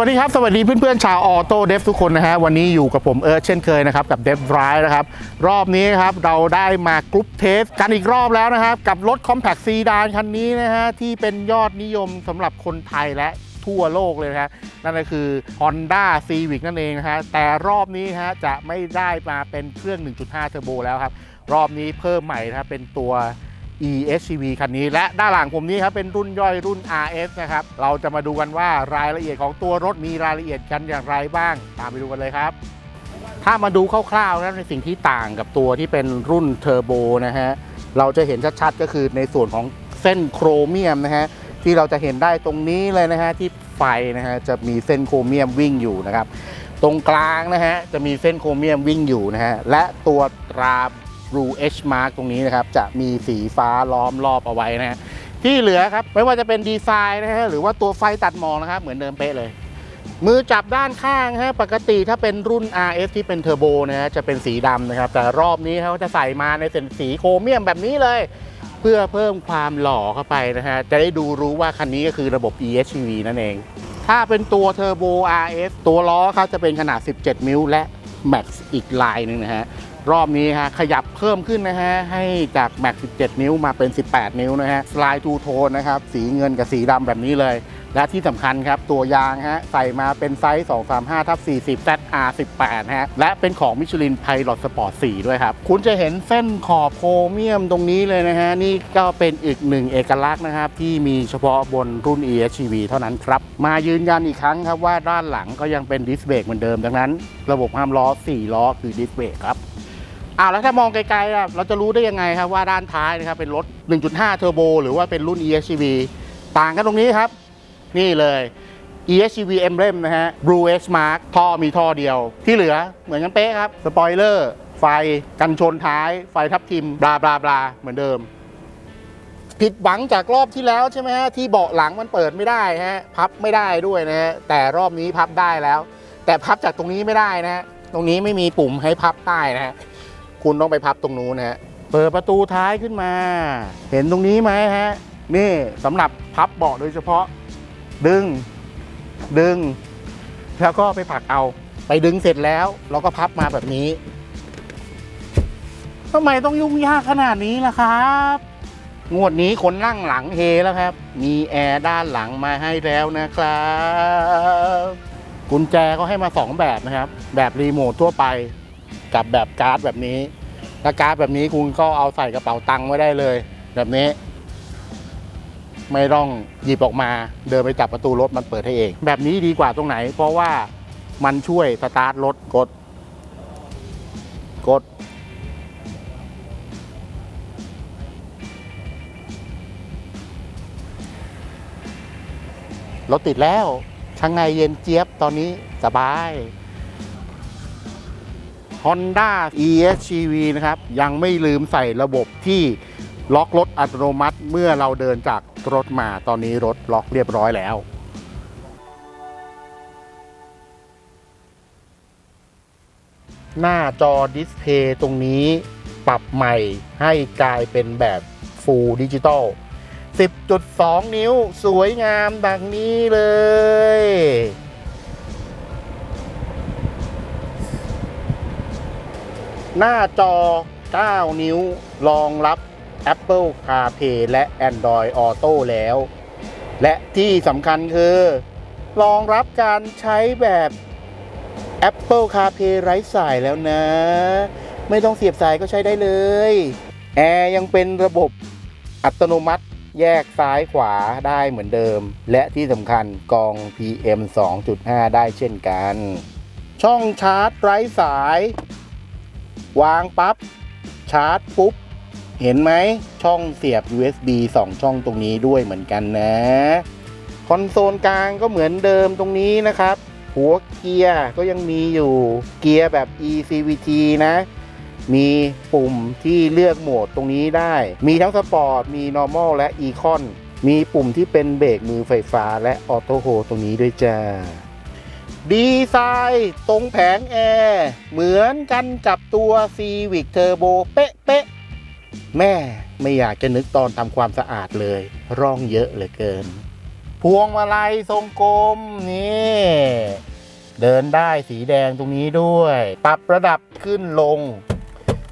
สวัสดีครับ สวัสดีเพื่อนๆชาวออโต้เดฟทุกคนนะฮะ วันนี้อยู่กับผมเอิร์ธเช่นเคยนะครับ กับเดฟไรนะครับ รอบนี้ครับ เราได้มากรุ๊ปเทสกันอีกรอบแล้วนะครับ กับรถคอมแพคซีดานคันนี้นะฮะ ที่เป็นยอดนิยมสำหรับคนไทยและทั่วโลกเลยนะฮะนั่นก็คือ Honda Civic นั่นเองนะฮะแต่รอบนี้ฮะจะไม่ได้มาเป็นเครื่อง 1.5 เทอร์โบแล้วครับรอบนี้เพิ่มใหม่นะครับเป็นตัว ESCV คันนี้ และด้านหลังผมนี้ครับเป็นรุ่นย่อยรุ่น RS นะครับ เราจะมาดูกันว่ารายละเอียดของตัวรถมีรายละเอียดกันอย่างไรบ้าง ตามไปดูกันเลยครับ ถ้ามาดูคร่าวๆนะในสิ่งที่ต่างกับตัวที่เป็นรุ่นเทอร์โบนะฮะเราจะเห็นชัดๆก็คือในส่วนของเส้นโครเมียมนะฮะที่เราจะเห็นได้ตรงนี้เลยนะฮะที่ไฟนะฮะจะมีเส้นโครเมียมวิ่งอยู่นะครับตรงกลางนะฮะจะมีเส้นโครเมียมวิ่งอยู่นะฮะและตัวตรา Blue H Mark ตรงนี้นะครับ จะมีสีฟ้าล้อมรอบเอาไว้นะฮะที่เหลือครับ ไม่ว่าจะเป็นดีไซน์นะฮะหรือว่าตัวไฟตัดหมอกนะครับ เหมือนเดิมเป๊ะเลย มือจับด้านข้างฮะปกติถ้าเป็นรุ่น RS ที่เป็นเทอร์โบนะฮะจะเป็นสีดำนะครับ แต่รอบนี้เขาจะใส่มาในเป็นสีโครเมียมแบบนี้เลย เพื่อเพิ่มความหล่อเข้าไปนะฮะจะได้ดูรู้ว่าคันนี้ก็คือระบบ EHEV นั่นเอง ถ้าเป็นตัวเทอร์โบ RS ตัวล้อเขาจะเป็นขนาด 17 มิลและ Max อีกลายหนึ่งนะฮะ รอบนี้ฮะขยับเพิ่มขึ้นนะฮะให้จาก Max 17 นิ้วมาเป็น 18 นิ้วนะฮะสไลด์ทูโทนนะครับสีเงินกับสีดำแบบนี้เลย และที่สำคัญครับ ตัวยางฮะใส่มาเป็นไซส์ 235ทับ40 ZR 18 ฮะและเป็นของมิชลินไพลอตสปอร์ต4ด้วยครับ คุณจะเห็นเส้นขอบโครเมียมตรงนี้เลยนะฮะ นี่ก็เป็นอีกหนึ่งเอกลักษณ์นะครับ ที่มีเฉพาะบนรุ่น EHEV เท่านั้นครับ มายืนยันอีกครั้งครับว่าด้านหลังก็ยังเป็นดิสเบรกเหมือนเดิมดังนั้น ระบบห้ามล้อ 4 ล้อคือดิสเบรกครับ อ้าวแล้วถ้ามองไกลๆเราจะรู้ได้ยังไงครับว่าด้านท้ายนะครับเป็นรถ 1.5 เทอร์โบหรือว่าเป็นรุ่น EHEV ต่างกันตรงนี้ครับ นี่เลย EHEV Emblem นะฮะ Blue H Mark ท่อมีท่อเดียว ที่เหลือเหมือนกันเป๊ะครับสปอยเลอร์ไฟกันชนท้าย ไฟทับทิมบลาบลาบลาเหมือนเดิม ผิดหวังจากรอบที่แล้วใช่ไหมฮะที่เบาะหลังมันเปิดไม่ได้ฮะพับไม่ได้ด้วยนะฮะแต่รอบนี้พับได้แล้ว แต่พับจากตรงนี้ไม่ได้นะฮะตรงนี้ไม่มีปุ่มให้พับได้นะฮะ คุณต้องไปพับตรงนู้นนะฮะเปิดประตูท้ายขึ้นมา เห็นตรงนี้ไหมฮะนี่สำหรับพับเบาะโดยเฉพาะ ดึง ดึง แล้วก็ไปผลักเอา ไปดึงเสร็จแล้ว เราก็พับมาแบบนี้ทำไมต้องยุ่งยากขนาดนี้ล่ะครับ งวดนี้คนนั่งหลังเฮแล้วครับ มีแอร์ด้านหลังมาให้แล้วนะครับ กุญแจก็ให้มาสองแบบนะครับ แบบรีโมททั่วไป กับแบบการ์ดแบบนี้ถ้าการ์ดแบบนี้คุณก็เอาใส่กระเป๋าตังค์ไว้ได้เลย แบบนี้ ไม่ต้องหยิบออกมา เดินไปจับประตูรถมันเปิดให้เอง แบบนี้ดีกว่าตรงไหน เพราะว่ามันช่วยสตาร์ทรถกด กด รถติดแล้วข้างในเย็นเจี๊ยบตอนนี้สบาย Honda EHEV นะครับ ยังไม่ลืมใส่ระบบที่ล็อกรถอัตโนมัติเมื่อเราเดินจากรถมาตอนนี้รถล็อกเรียบร้อยแล้วหน้าจอดิสเพย์ตรงนี้ปรับใหม่ให้กลายเป็นแบบ Full Digital 10.2 นิ้วสวยงามดังนี้เลย หน้าจอ 9 นิ้วรองรับ Apple CarPlay และ Android Auto แล้ว และที่สำคัญคือ รองรับการใช้แบบ Apple CarPlay ไร้สายแล้วนะ ไม่ต้องเสียบสายก็ใช้ได้เลย แอร์ยังเป็นระบบอัตโนมัติแยกซ้ายขวาได้เหมือนเดิม และที่สำคัญกอง PM 2.5 ได้เช่นกัน ช่องชาร์จไร้สาย วางปับ๊บชาร์จปุ๊บ เห็นไหมช่องเสียบ USB 2 ช่องตรงนี้ด้วยเหมือนกันนะ คอนโซลกลางก็เหมือนเดิมตรงนี้นะครับ หัวเกียร์ก็ยังมีอยู่เกียร์แบบ eCVT นะ มีปุ่มที่เลือกโหมดตรงนี้ได้ มีทั้งสปอร์ต มี normal และ econ มีปุ่มที่เป็นเบรกมือไฟฟ้าและออโต้โฮตรงนี้ด้วยจ้า ดีไซน์ตรงแผงแอร์เหมือนกันกับตัว Civic Turbo เป๊ะเป๊ะๆแม่ไม่อยากจะนึกตอนทำความสะอาดเลย ร่องเยอะเหลือเกิน พวงมาลัยทรงกลมนี่เดินได้สีแดงตรงนี้ด้วย ปรับระดับขึ้นลง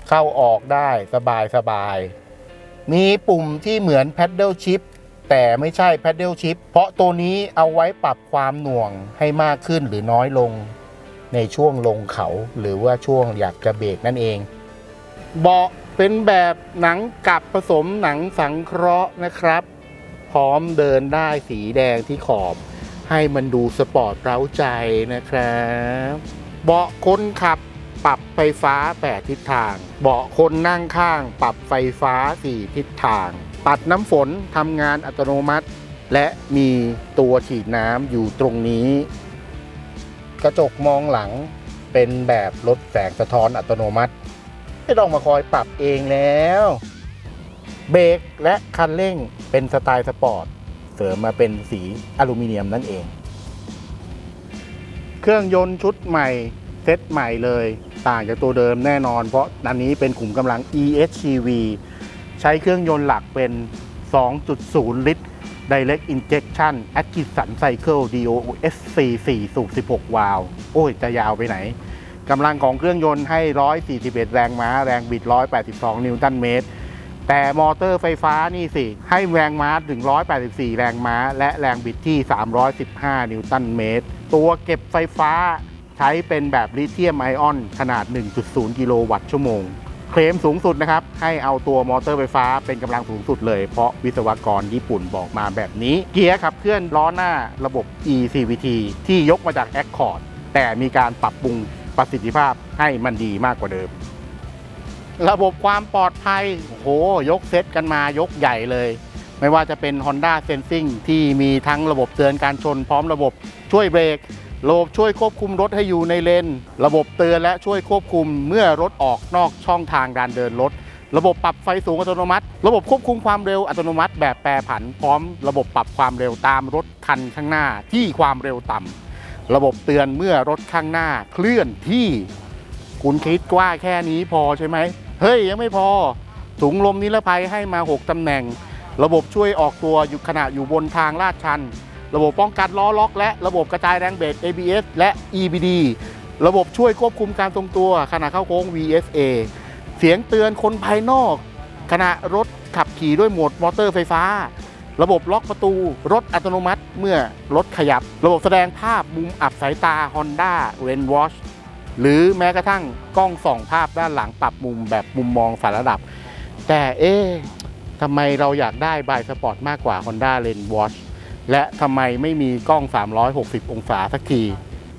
เข้าออกได้สบายสบาย มีปุ่มที่เหมือน Paddle Shift แต่ไม่ใช่ Paddle Shift เพราะตัวนี้เอาไว้ปรับความหน่วงให้มากขึ้นหรือน้อยลงในช่วงลงเขาหรือว่าช่วงอยากจะเบรกนั่นเอง เบาะเป็นแบบหนังกับผสมหนังสังเคราะห์นะครับ พร้อมเดินได้สีแดงที่ขอบ ให้มันดูสปอร์ตเร้าใจนะครับ เบาะคนขับปรับไฟฟ้า 8 ทิศทาง เบาะคนนั่งข้าง ปรับไฟฟ้า 4 ทิศทาง ปัดน้ำฝนทำงานอัตโนมัติ และมีตัวฉีดน้ำอยู่ตรงนี้ กระจกมองหลังเป็นแบบลดแสงสะท้อนอัตโนมัติ ไม่ต้องมาคอยปรับเองแล้ว เบรกและคันเร่งเป็นสไตล์สปอร์ต เสริมมาเป็นสีอลูมิเนียมนั่นเอง เครื่องยนต์ชุดใหม่เซตใหม่เลย ต่างจากตัวเดิมแน่นอน เพราะอันนี้เป็นขุมกำลัง EHCV ใช้เครื่องยนต์หลักเป็น 2.0 ลิตร Direct Injection Atkinson Cycle DOSC 4สูบ16 วาล์วโอ้ย จะยาวไปไหนกำลังของเครื่องยนต์ให้ 141 แรงม้า แรงบิด 182 นิวตันเมตร แต่มอเตอร์ไฟฟ้านี่สิ ให้แรงม้าถึง 184 แรงม้า และแรงบิดที่ 315 นิวตันเมตร ตัวเก็บไฟฟ้าใช้เป็นแบบลิเธียมไอออนขนาด 1.0 กิโลวัตต์ชั่วโมง เคลมสูงสุดนะครับ ให้เอาตัวมอเตอร์ไฟฟ้าเป็นกำลังสูงสุดเลย เพราะวิศวกรญี่ปุ่นบอกมาแบบนี้ เกียร์ขับเคลื่อนล้อหน้าระบบ eCVT ที่ยกมาจาก Accord แต่มีการปรับปรุงประสิทธิภาพให้มันดีมากกว่าเดิม ระบบความปลอดภัยโอ้โหยกเซตกันมายกใหญ่เลย ไม่ว่าจะเป็น Honda Sensing ที่มีทั้งระบบเตือนการชนพร้อมระบบช่วยเบรก ระบบช่วยควบคุมรถให้อยู่ในเลน ระบบเตือนและช่วยควบคุมเมื่อรถออกนอกช่องทางการเดินรถ ระบบปรับไฟสูงอัตโนมัติ ระบบควบคุมความเร็วอัตโนมัติ แบบแปรผันพร้อม ระบบปรับความเร็วตามรถคันข้างหน้าที่ความเร็วต่ำระบบเตือนเมื่อรถข้างหน้าเคลื่อนที่คุณคิดว่าแค่นี้พอใช่ไหมเฮ้ยยังไม่พอถุงลมนิรภัยให้มา 6ตำแหน่ง ระบบช่วยออกตัวอยู่ขณะอยู่บนทางลาดชัน ระบบป้องกันล้อล็อก และระบบกระจายแรงเบรก ABS และ EBD ระบบช่วยควบคุมการทรงตัวขณะเข้าโค้ง VSA เสียงเตือนคนภายนอก ขณะรถขับขี่ด้วยโหมดมอเตอร์ไฟฟ้า ระบบล็อกประตู รถอัตโนมัติเมื่อรถขยับ ระบบแสดงภาพมุมอับสายตา Honda r a i n Watch หรือแม้กระทั่งกล้องส่องภาพด้านหลังปรับมุมแบบมุมมองสารระดับ แต่เอ๊ะทำไมเราอยากได้บายสปอร์ตมากกว่า Honda r a i n Watch และทำไมไม่มีกล้อง 360 องศาสักที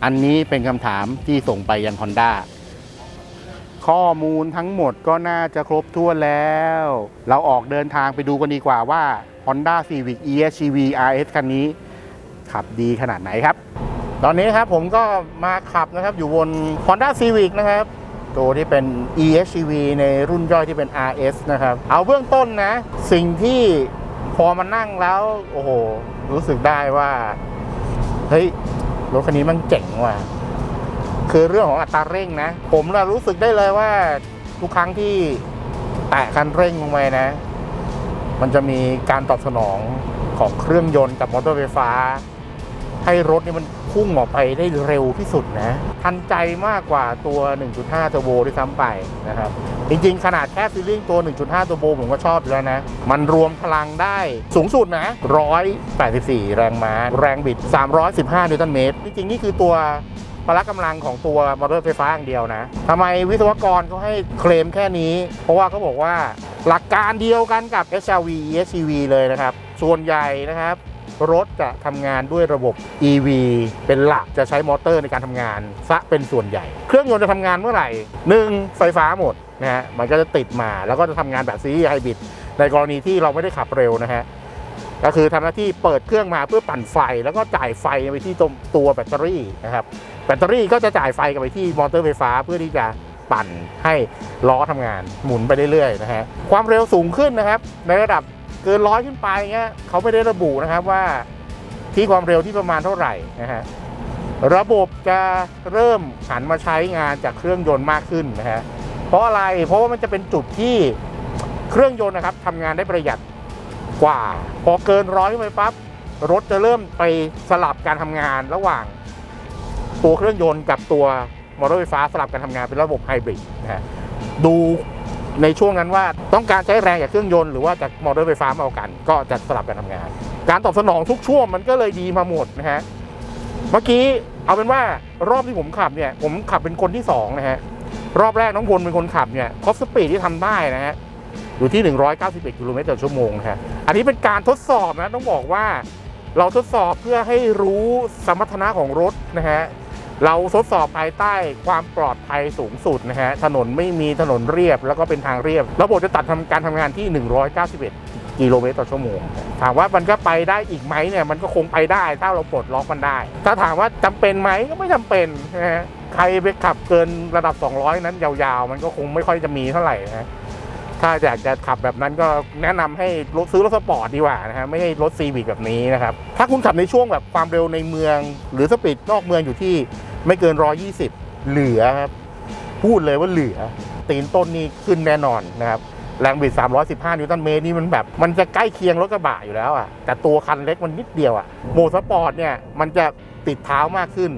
อันนี้เป็นคำถามที่ส่งไปยัง Honda ข้อมูลทั้งหมดก็น่าจะครบถ้วนแล้ว เราออกเดินทางไปดูกันดีกว่าว่า Honda Civic EHEV RS คันนี้ ขับดีขนาดไหนครับ ตอนนี้ครับผมก็มาขับนะครับอยู่บน Honda Civic นะครับ ตัวที่เป็น EHEV ในรุ่นย่อยที่เป็น RS นะครับ เอาเบื้องต้นนะ สิ่งที่ พอมานั่งแล้ว โอ้โห รู้สึกได้ว่าเฮ้ยรถคันนี้มันเจ๋งว่ะคือเรื่องของอัตราเร่งนะ ผมเรารู้สึกได้เลยว่าทุกครั้งที่แตะคันเร่งลงไปนะ มันจะมีการตอบสนองของเครื่องยนต์กับมอเตอร์ไฟฟ้า ให้รถนี่มัน พุ่งออกไปได้เร็วที่สุดนะ ทันใจมากกว่าตัว 1.5 ตัวโบด้วยซ้ำไปนะครับ จริงๆ ขนาดแค่ฟีลลิ่งตัว 1.5 ตัวโบผมก็ชอบแล้วนะ มันรวมพลังได้สูงสุดนะ 184 แรงม้า แรงบิด 315 นิวตันเมตร จริงๆ นี่คือตัวพละกำลังของตัวมอเตอร์ไฟฟ้าอย่างเดียวนะทำไมวิศวกรเขาให้เคลมแค่นี้ เพราะว่าเขาบอกว่าหลักการเดียวกันกับ SRV ESCV เลยนะครับ ส่วนใหญ่นะครับ รถจะทำงานด้วยระบบ EV เป็นหลักจะใช้มอเตอร์ในการทำงานซะเป็นส่วนใหญ่ เครื่องยนต์จะทำงานเมื่อไหร่หนึ่งไฟฟ้าหมดนะฮะมันก็จะติดมาแล้วก็จะทำงานแบบซีรีส์ไฮบริดในกรณีที่เราไม่ได้ขับเร็วนะฮะก็คือทำหน้าที่เปิดเครื่องมาเพื่อปั่นไฟ แล้วก็จ่ายไฟไปที่ตัวตัวแบตเตอรี่นะครับแบตเตอรี่ก็จะจ่ายไฟกลับไปที่มอเตอร์ไฟฟ้าเพื่อที่จะปั่นให้ล้อทำงานหมุนไปเรื่อยๆนะฮะความเร็วสูงขึ้นนะครับ ในระดับ เกินร้อยขึ้นไปเงี้ยเขาไม่ได้ระบุนะครับว่าที่ความเร็วที่ประมาณเท่าไหร่นะฮะระบบจะเริ่มหันมาใช้งานจากเครื่องยนต์มากขึ้นนะฮะเพราะอะไรเพราะว่ามันจะเป็นจุดที่เครื่องยนต์นะครับทำงานได้ประหยัดกว่า พอเกินร้อยขึ้นไปปั๊บรถจะเริ่มไปสลับการทำงานระหว่าง ตัวเครื่องยนต์กับตัวมอเตอร์ไฟฟ้าสลับกันทำงานเป็นระบบไฮบริดนะฮะดู ในช่วงนั้นว่าต้องการใช้แรงจากเครื่องยนต์หรือว่าจากมอเตอร์ไฟฟ้ามาเอากัน ก็จะสลับกันทำงาน การตอบสนองทุกช่วงมันก็เลยดีมาหมดนะฮะเมื่อกี้เอาเป็นว่ารอบที่ผมขับเนี่ยผมขับเป็นคนที่สองนะฮะรอบแรกน้องพลเป็นคนขับเนี่ยท็อปสปีดที่ทำได้นะฮะอยู่ที่ 191กิโลเมตรต่อชั่วโมงนะฮะอันนี้เป็นการทดสอบนะต้องบอกว่าเราทดสอบเพื่อให้รู้สมรรถนะของรถนะฮะ เราทดสอบภายใต้ความปลอดภัยสูงสุดนะฮะ ถนนไม่มีถนนเรียบแล้วก็เป็นทางเรียบ ระบบจะตัดทำการทำงานที่ 191 กิโลเมตรต่อชั่วโมง ถามว่ามันก็ไปได้อีกไหมเนี่ย มันก็คงไปได้ ถ้าเราปลดล็อกมันได้ ถ้าถามว่าจำเป็นไหมก็ไม่จำเป็นนะฮะ ใครไปขับเกินระดับ 200 นั้นยาวๆ มันก็คงไม่ค่อยจะมีเท่าไหร่นะ ถ้าอยากจะขับแบบนั้นก็แนะนำให้รถซื้อรถสปอร์ตดีกว่านะฮะไม่ให้รถซีวิกแบบนี้นะครับ ถ้าคุณขับในช่วงแบบความเร็วในเมือง หรือสปีดนอกเมืองอยู่ที่ไม่เกิน 120 เหลือครับ พูดเลยว่าเหลือ ตีนต้นนี่ขึ้นแน่นอนนะครับแรงบิด 315 นิวตันเมตรนี่มันแบบ มันจะใกล้เคียงรถกระบะอยู่แล้วอะ แต่ตัวคันเล็กมันนิดเดียวอะ โหมดสปอร์ตเนี่ย มันจะติดเท้ามากขึ้น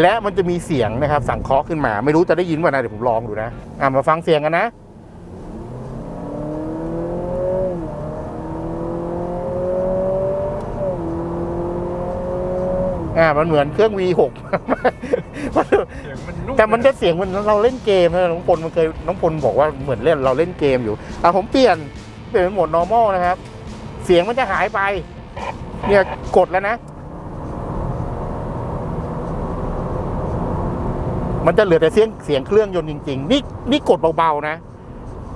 และมันจะมีเสียงนะครับ สั่งเคาะขึ้นมา ไม่รู้จะได้ยินว่านะเดี๋ยวผมลองดูนะ อะ มาฟังเสียงกันนะ อ่ามันเหมือนเครื่อง V6 เสียงมันนุ่มแต่มันจะเสียงเหมันเราเล่นเกมนะน้องพลมันเคยน้องพลบอกว่าเหมือนเล่นเราเล่นเกมอยู่แต่ผมเปลี่ยนเปลี่ยนเป็นโหมด normal นะครับ เสียงมันจะหายไป เนี่ยกดแล้วนะ มันจะเหลือแต่เสียงเสียงเครื่องยนต์จริงๆ นี่นี่กดเบาๆนะ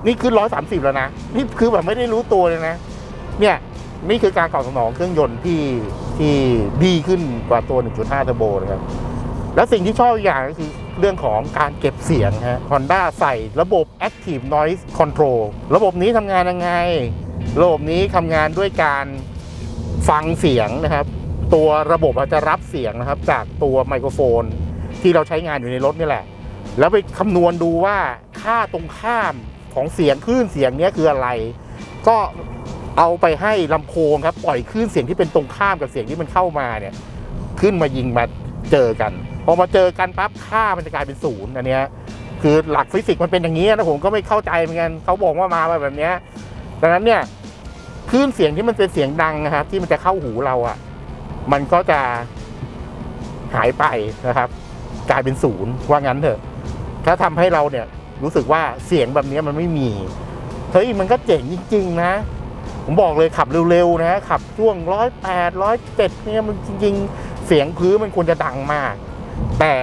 นี่คือร้อยสามสิบแล้วนะ นี่คือแบบไม่ได้รู้ตัวเลยนะ เนี่ย นี่คือการตอบสนองเครื่องยนต์ที่ ที่ดีขึ้นกว่าตัว 1.5 เทอร์โบนะครับ แล้วสิ่งที่ชอบอีกอย่างก็คือเรื่องของการเก็บเสียงฮะ Honda ใส่ระบบ Active Noise Control ระบบนี้ทำงานยังไง ระบบนี้ทำงานด้วยการฟังเสียงนะครับ ตัวระบบจะรับเสียงนะครับ จากตัวไมโครโฟน ที่เราใช้งานอยู่ในรถนี่แหละ แล้วไปคำนวณดูว่าค่าตรงข้ามของเสียงคลื่นเสียงนี้คืออะไร ก็ เอาไปให้ลำโพงครับปล่อยคลื่นเสียงที่เป็นตรงข้ามกับเสียงที่มันเข้ามาเนี่ยขึ้นมายิงมาเจอกันพอมาเจอกันปั๊บค่ามันจะกลายเป็นศูนย์อันเนี้ยคือหลักฟิสิกส์มันเป็นอย่างนี้นะผมก็ไม่เข้าใจเหมือนกันเขาบอกว่ามาแบบนี้ดังนั้นเนี่ยคลื่นเสียงที่มันเป็นเสียงดังนะครับที่มันจะเข้าหูเราอะ่ะ มันก็จะหายไปนะครับ กลายเป็นศูนย์ว่างั้นเถอะ ถ้าทำให้เราเนี่ยรู้สึกว่าเสียงแบบนี้มันไม่มีเฮ้ยมันก็เจ๋งจริง ๆ นะ ผมบอกเลยขับเร็วๆนะขับช่วงร้อยแปดร้อยเจ็ดเนี่ยมันจริงๆ เสียงพื้นมันควรจะดังมาก แต่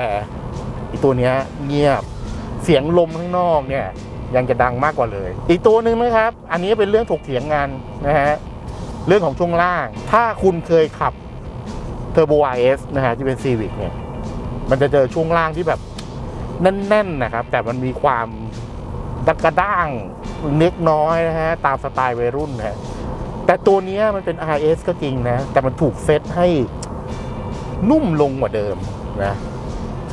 อีตัวเนี้ยเงียบเสียงลมข้างนอกเนี่ยยังจะดังมากกว่าเลย อีกตัวหนึ่งนะครับ อันนี้เป็นเรื่องถกเถียงกันนะฮะเรื่องของช่วงล่าง ถ้าคุณเคยขับ Turbo IS นะฮะที่เป็น Civic เนี่ยมันจะเจอช่วงล่างที่แบบแน่นๆนะครับ แต่มันมีความดักกระด้างเล็กน้อยนะฮะตามสไตล์วัยรุ่นนะฮะ แต่ตัวนี้มันเป็น RS ก็จริงนะ แต่มันถูกเซตให้นุ่มลงกว่าเดิมนะ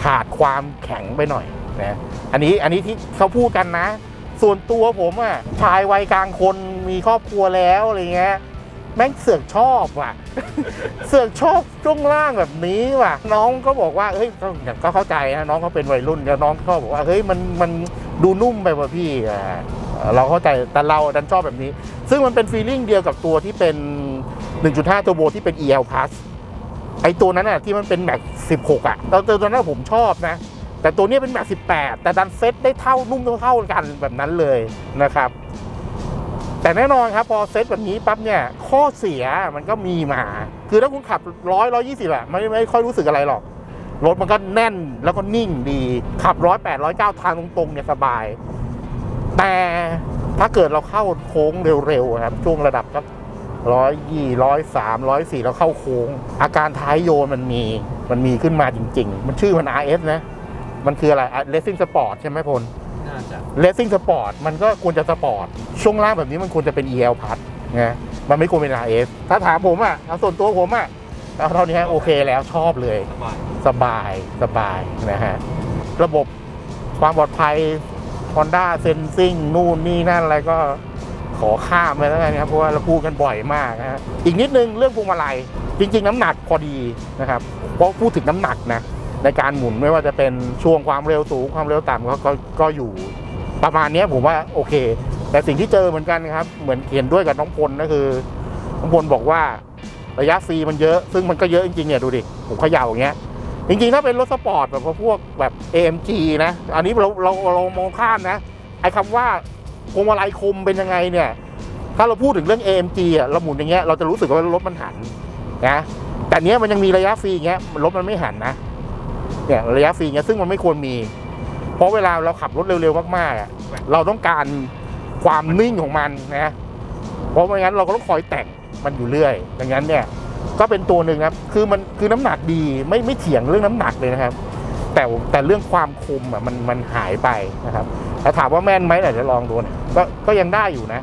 ขาดความแข็งไปหน่อยนะอันนี้อันนี้ที่เขาพูดกันนะ ส่วนตัวผมอะชายวัยกลางคนมีครอบครัวแล้วอะไรเงี้ยแม่งเสือกชอบว่ะ เสือกชอบช่วงล่างแบบนี้ว่ะ น้องก็บอกว่าเฮ้ยก็ก็เข้าใจนะน้องเขาเป็นวัยรุ่นแล้วน้องก็บอกว่าเฮ้ยมันมันดูนุ่มไปว่ะพี่อ่า เราเข้าใจแต่เราดันชอบแบบนี้ ซึ่งมันเป็นฟีลลิ่งเดียวกับตัวที่เป็น 1.5 ตัวโบที่เป็น EL Plus ไอตัวนั้นอะที่มันเป็นแม็ก16 อะตอนตัวนั้นผมชอบนะ แต่ตัวนี้เป็นแม็ก18 แต่ดันเซ็ตได้เท่านุ่มเท่ากันแบบนั้นเลยนะครับ แต่แน่นอนครับพอเซตแบบนี้ปั๊บเนี่ย ข้อเสียมันก็มีมา คือถ้าคุณขับร้อยร้อยี่สิบอะไม่ไม่ค่อยรู้สึกอะไรหรอก รถมันก็แน่นแล้วก็นิ่งดี ขับร้อยแปดร้อยเก้าทางตรงๆเนี่ยสบาย แต่ถ้าเกิดเราเข้าโค้งเร็วๆครับช่วงระดับสักร้อยยี่ร้อยสามร้อยสี่แล้วเข้าโค้ง อาการท้ายโยนมันมีมันมีขึ้นมาจริง ๆ มันชื่อมัน RS นะ มันคืออะไร Racing Sport ใช่ไหมพลน่าจะเลสซิ่งสปอร์ตมันก็ควรจะสปอร์ตช่วงล่างแบบนี้มันควรจะเป็น EL พัดนะมันไม่ควรเป็น RS ถ้าถามผมอะเอาส่วนตัวผมอะเอาเท่านี้โอเคแล้วชอบเลย สบายสบายสบายนะฮะระบบความปลอดภัย Honda Sensing นู่นนี่นั่นอะไรก็ขอข้ามไปแล้วกันะครับเพราะว่าเราพูดกันบ่อยมากนะฮะอีกนิดนึงเรื่องพวงมาลัยจริง ๆ น้ำหนักพอดีนะครับเพราะพูดถึงน้ำหนักนะในการหมุนไม่ว่าจะเป็นช่วงความเร็วสูงความเร็วต่ำก็ก็ก็อยู่ ประมาณนี้ผมว่าโอเค แต่สิ่งที่เจอเหมือนกันครับ เหมือนเขียนด้วยกับน้องพลก็คือน้องพลบอกว่าระยะฟีมันเยอะ ซึ่งมันก็เยอะจริงๆเนี่ยดูดิผมเขย่าอย่างเงี้ย จริงๆ ถ้าเป็นรถสปอร์ตแบบพวกแบบ AMG นะ อันนี้เราเราเรามองข้ามนะ ไอ้คำว่าพวงมาลัยคมเป็นยังไงเนี่ย ถ้าเราพูดถึงเรื่อง AMG อะเราหมุนอย่างเงี้ยเราจะรู้สึกว่ารถมันหันนะแต่เนี้ยมันยังมีระยะฟรีอย่างเงี้ยรถมันไม่หันนะเนี่ยระยะฟรีเงี้ยซึ่งมันไม่ควรมี เพราะเวลาเราขับรถเร็วๆมากๆอะเราต้องการความนิ่งของมันนะเพราะไม่งั้นเราก็ต้องคอยแต่งมันอยู่เรื่อยดังนั้นเนี่ย ก็เป็นตัวหนึ่งครับ คือมันคือน้ำหนักดีไม่ไม่เถียงเรื่องน้ำหนักเลยนะครับ แต่แต่เรื่องความคมอะมันมันหายไปนะครับแต่ถามว่าแม่นไหมเดี๋ยวจะลองดูนะก็ก็ยังได้อยู่นะ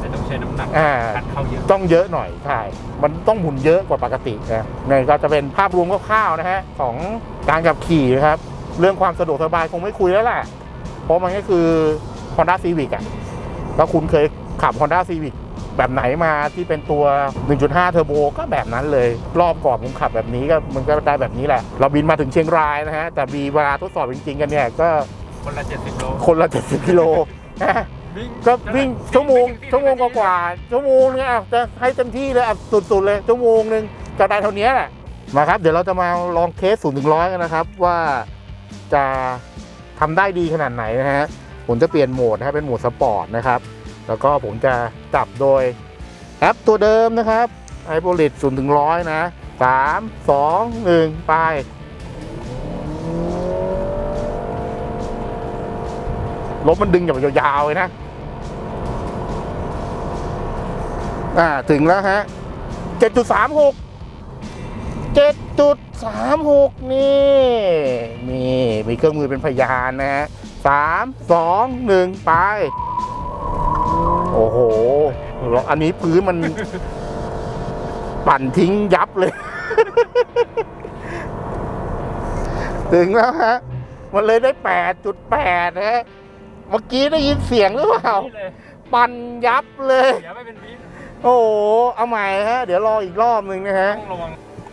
แต่ต้องใช้น้ำหนักอ่าอัดเข้าเยอะต้องเยอะหน่อยใช่มันต้องหมุนเยอะกว่าปกตินะนี่ก็จะเป็นภาพรวมคร่าวๆนะฮะของการขับขี่นะครับ เรื่องความสะดวกสบายคงไม่คุยแล้วแหละเพราะมันก็คือ Honda Civic อะแล้วคุณเคยขับ Honda Civic แบบไหนมาที่เป็นตัว 1.5 เทอร์โบก็แบบนั้นเลย รอบก่อนผมขับแบบนี้ก็มันก็ได้แบบนี้แหละ เราบินมาถึงเชียงรายนะฮะ แต่มีเวลาทดสอบจริงๆกันเนี่ยก็คนละ 70 โล คนละ 70 กิโลนะวิ่งก็วิ่งชั่วโมงวิ่ชั่วโมงกว่าๆชั่วโมงนึงอะจะให้เต็มที่เลยอะสุดๆเลยชั่วโมงนึงก็ได้เท่านี้แหละมาครับ เดี๋ยวเราจะมาลองเคส0ูนถึงร้อยกันนะครับ ว่าจะทำได้ดีขนาดไหนนะฮะผมจะเปลี่ยนโหมดนะฮะเป็นโหมดสปอร์ตนะครับ แล้วก็ผมจะจับโดยแอปตัวเดิมนะครับไอโ o ลิตศูนย์ถึงร้อยนะสามสองหนึ่งไปรถมันดึงแบบยาวๆเลยนะ อ่า ถึงแล้วฮะเจ็ดจุดสามหกเจ็ดจุดสามหกนี่นี่มีเครื่องมือเป็นพยานนะฮะสามสองหนึ่งไป โอ้โห อันนี้พื้นมัน ปั่นทิ้งยับเลย ถึงแล้วฮะ มันเลยได้แปดจุดแปดนะฮะ เมื่อกี้ได้ยินเสียงหรือเปล่า นี่เลยปั่นยับเลยเดี๋ยวไม่เป็นวิโอ้โห เอาใหม่ฮะ เดี๋ยวรออีกรอบหนึ่งนะฮะ ต้องระวัง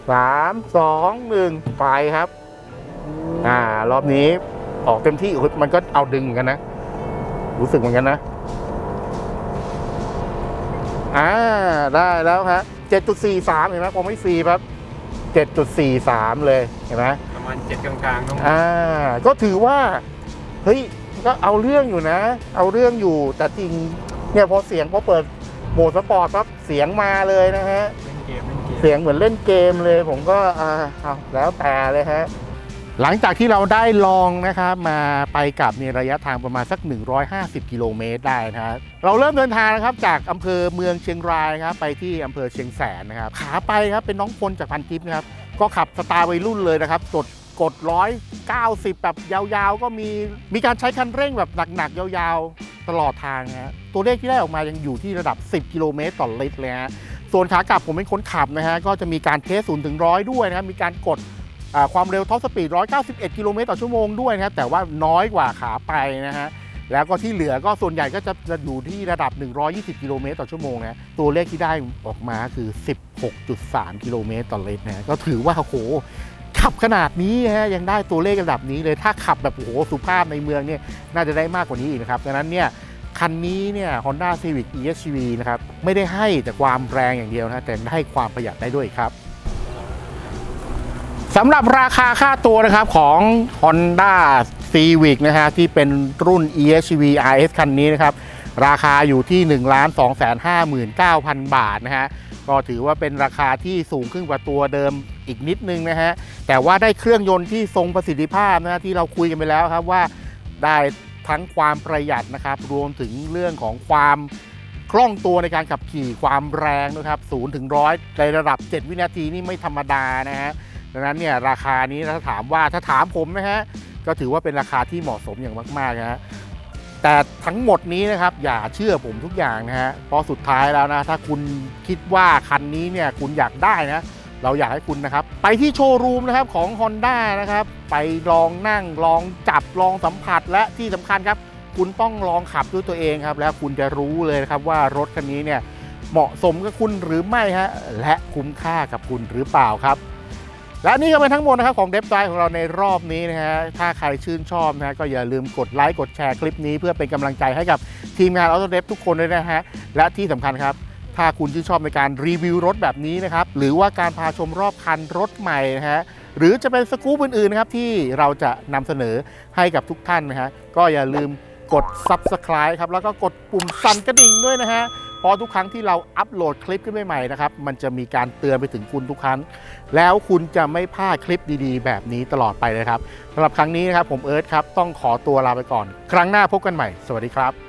สามสองหนึ่งไปครับ อ่ารอบนี้ออกเต็มที่อุ๊ยมันก็เอาดึงเหมือนกันนะ รู้สึกเหมือนกันนะ อ่าได้แล้วฮะเจ็ดจุดสี่สามเห็นไหมผมไม่ฟรีครับเจ็ดจุดสี่สามเลยเห็นไหมประมาณ7กลางๆต้องอ่าก็ถือว่าเฮ้ยก็เอาเรื่องอยู่นะ เอาเรื่องอยู่แต่จริงเนี่ยพอเสียงพอเปิดโหมดสปอร์ตปั๊บเสียงมาเลยนะฮะเล่นเกมเล่นเกมเสียงเหมือนเล่นเกมเลยผมก็อ่าเอาแล้วแต่เลยฮะ หลังจากที่เราได้ลองนะครับมาไปกลับในระยะทางประมาณสัก 150 กิโลเมตรได้นะครับเราเริ่มเดินทางนะครับจากอำเภอเมืองเชียงรายครับไปที่อำเภอเชียงแสนนะครับขาไปครับเป็นน้องพลจากพันทิพย์นะครับก็ขับสไตล์วัยรุ่นเลยนะครับกดกดร้อยเก้าสิบแบบยาวๆ ก็มีมีการใช้คันเร่งแบบหนักๆ ยาวๆ ตลอดทางนะฮะตัวเลขที่ได้ออกมายังอยู่ที่ระดับ 10 กิโลเมตรต่อลิตรเลยฮะส่วนขากลับผมเป็นคนขับนะฮะก็จะมีการเทสศูนย์ถึงร้อยด้วยนะครับมีการกด ความเร็วท็อปสปีด 191 กิโลเมตรต่อชั่วโมงด้วยนะครับแต่ว่าน้อยกว่าขาไปนะฮะแล้วก็ที่เหลือก็ส่วนใหญ่ก็จะจะอยู่ที่ระดับ 120 กิโลเมตรต่อชั่วโมงนะตัวเลขที่ได้ออกมาคือ 16.3 กิโลเมตรต่อลิตรนะก็ถือว่าโอ้โหขับขนาดนี้ฮะยังได้ตัวเลขระดับนี้เลยถ้าขับแบบโอ้โหสุภาพในเมืองเนี่ยน่าจะได้มากกว่านี้อีกนะครับดังนั้นเนี่ยคันนี้เนี่ย Honda Civic EHV นะครับไม่ได้ให้แต่ความแรงอย่างเดียวนะแต่ได้ความประหยัดได้ด้วยครับ สำหรับราคาค่าตัวนะครับของ Honda Civic นะฮะที่เป็นรุ่น EHV RS คันนี้นะครับ ราคาอยู่ที่ 1 2 5 9 0 0 0 บาทนะฮะก็ถือว่าเป็นราคาที่สูงขึ้นกว่าตัวเดิมอีกนิดนึงนะฮะแต่ว่าได้เครื่องยนต์ที่ทรงประสิทธิภาพนะฮะที่เราคุยกันไปแล้วครับว่าได้ทั้งความประหยัดนะครับ รวมถึงเรื่องของความคล่องตัวในการขับขี่ความแรงนะครับศูนย์ถึงร้อยในระดับ 7 วินาทีนี่ไม่ธรรมดานะฮะ ดังนั้นเนี่ยราคานี้ถ้าถามว่าถ้าถามผมนะฮะก็ถือว่าเป็นราคาที่เหมาะสมอย่างมากๆนะฮะแต่ทั้งหมดนี้นะครับอย่าเชื่อผมทุกอย่างนะฮะเพราะสุดท้ายแล้วนะถ้าคุณคิดว่าคันนี้เนี่ยคุณอยากได้นะเราอยากให้คุณนะครับ ไปที่โชว์รูมนะครับของ Honda นะครับ ไปลองนั่งลองจับลองสัมผัสและที่สำคัญครับ คุณต้องลองขับด้วยตัวเองครับ แล้วคุณจะรู้เลยนะครับว่ารถคันนี้เนี่ยเหมาะสมกับคุณหรือไม่ฮะและคุ้มค่ากับคุณหรือเปล่าครับ และนี่ก็เป็นทั้งหมดนะครับของเดฟไ i ของเราในรอบนี้นะฮะ ถ้าใครชื่นชอบนะฮะก็อย่าลืมกดไลค์กดแชร์คลิปนี้เพื่อเป็นกำลังใจให้กับทีมงานออโตเดฟทุกคนด้วยนะฮะ และที่สำคัญครับ ถ้าคุณชื่นชอบในการรีวิวรถแบบนี้นะครับ หรือว่าการพาชมรอบคันรถใหม่นะฮะ หรือจะเป็นสกู๊ปอื่นๆนะครับที่เราจะนำเสนอให้กับทุกท่านนะฮะ ก็อย่าลืมกด Subscribe ครับ แล้วก็กดปุ่มสั่นกระดิ่งด้วยนะฮะ เพราะทุกครั้งที่เราอัปโหลดคลิปขึ้นใหม่ๆนะครับ มันจะมีการเตือนไปถึงคุณทุกครั้ง แล้วคุณจะไม่พลาดคลิปดีๆ แบบนี้ตลอดไปเลยครับสำหรับครั้งนี้นะครับผมเอิร์ธครับต้องขอตัวลาไปก่อน ครั้งหน้าพบกันใหม่ สวัสดีครับ